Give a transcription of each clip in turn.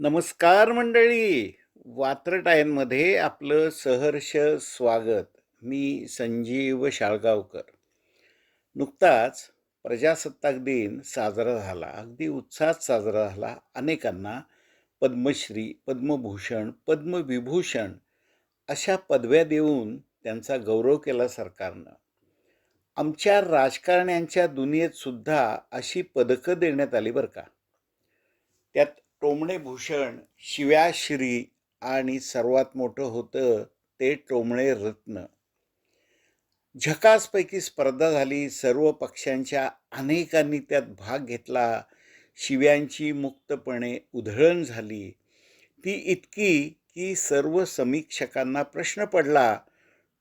नमस्कार मंडळी. वात्रटायनमध्ये आपलं सहर्ष स्वागत. मी संजीव शाळगावकर. नुकताच प्रजासत्ताक दिन साजरा झाला. अगदी उत्साहात साजरा झाला. अनेकांना पद्मश्री पद्मभूषण पद्मविभूषण अशा पदव्या देऊन त्यांचा गौरव केला सरकारनं. आमच्या राजकारण्यांच्या दुनियेत सुद्धा अशी पदकं देण्यात आली बरं का? त्यात टोमणे भूषण शिव्याश्री आणि सर्वात मोठं होतं ते टोमणे रत्न. झकासपैकी स्पर्धा झाली सर्व पक्षांच्या अनेकांनी त्यात भाग घेतला शिव्यांची मुक्तपणे उधळण झाली. ती इतकी की सर्व समीक्षकांना प्रश्न पडला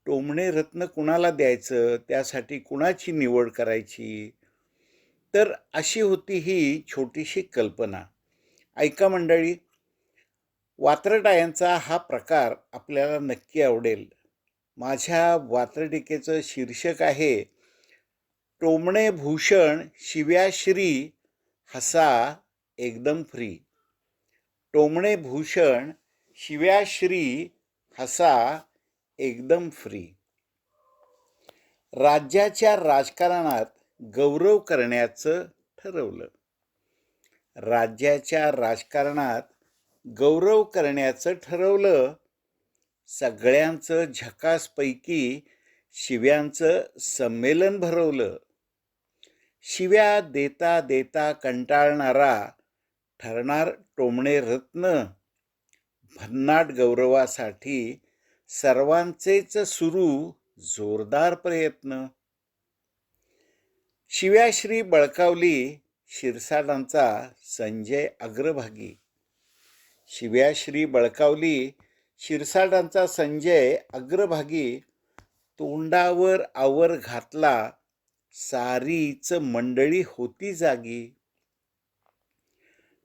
टोमणे रत्न कुणाला द्यायचं? त्यासाठी कुणाची निवड करायची? तर अशी होती ही छोटीशी कल्पना. ऐका मंडळी वात्रटायांचा हा प्रकार आपल्याला नक्की आवडेल. माझ्या वात्रटिकेचं शीर्षक आहे टोमणे भूषण शिव्याश्री हसा एकदम फ्री. टोमणे भूषण शिव्याश्री हसा एकदम फ्री. राज्याच्या राजकारणात गौरव करण्याचं ठरवलं. राज्याच्या राजकारणात गौरव करण्याचं ठरवलं. सगळ्यांचं झकासपैकी शिव्यांचं संमेलन भरवलं. शिव्या देता देता कंटाळणारा ठरणार टोमणे रत्न. भन्नाट गौरवासाठी सर्वांचेच सुरू जोरदार प्रयत्न. शिव्याश्री बळकावली शिरसाटांचा संजय अग्रभागी. शिव्याश्री बळकावली शिरसाटांचा संजय अग्रभागी तोंडावर आवर घातला सारीच मंडळी होती जागी.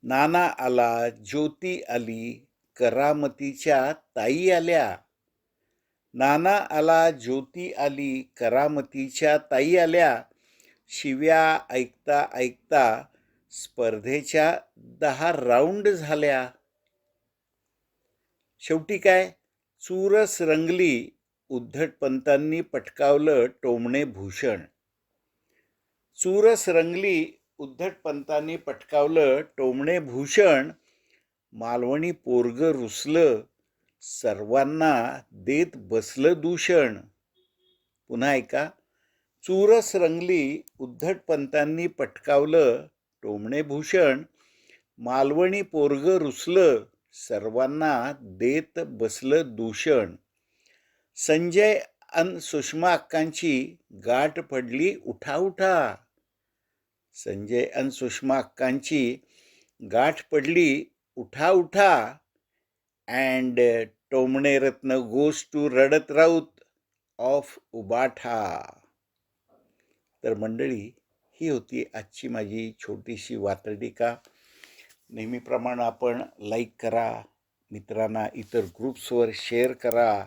नाना आला ज्योती आली करामतीच्या ताई आल्या. नाना आला ज्योती आली करामतीच्या ताई आल्या. शिव्या ऐकता ऐकता स्पर्धेच्या दहा राऊंड झाल्या. शेवटी काय? चुरस रंगली उद्धटपंतांनी पटकावलं टोमणे भूषण. चुरस रंगली उद्धटपंतांनी पटकावलं टोमणे भूषण. मालवणी पोरग रुसलं सर्वांना देत बसलं दूषण. पुन्हा ऐका. चुरस रंगली उद्धटपंतांनी पटकावलं टोमणे भूषण मालवणी पोरग रुसलं सर्वांना देत बसलं दूषण. संजय अन सुषमा अक्कांची गाठ पडली उठा उठा संजय अन सुषमा अक्कांची गाठ पडली उठा उठा अँड टोमणे रत्न गोस टू रडत राऊत ऑफ उबाठा. तर मंडळी ही होती आजची माझी छोटीशी वातडिका नेहमीप्रमाणे आपण लाईक करा मित्रांना इतर ग्रुप्सवर शेअर करा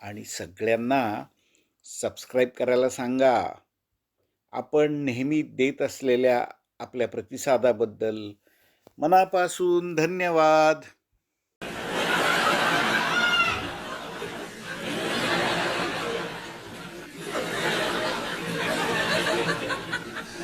आणि सगळ्यांना सबस्क्राईब करायला सांगा. आपण नेहमी देत असलेल्या आपल्या प्रतिसादाबद्दल मनापासून धन्यवाद.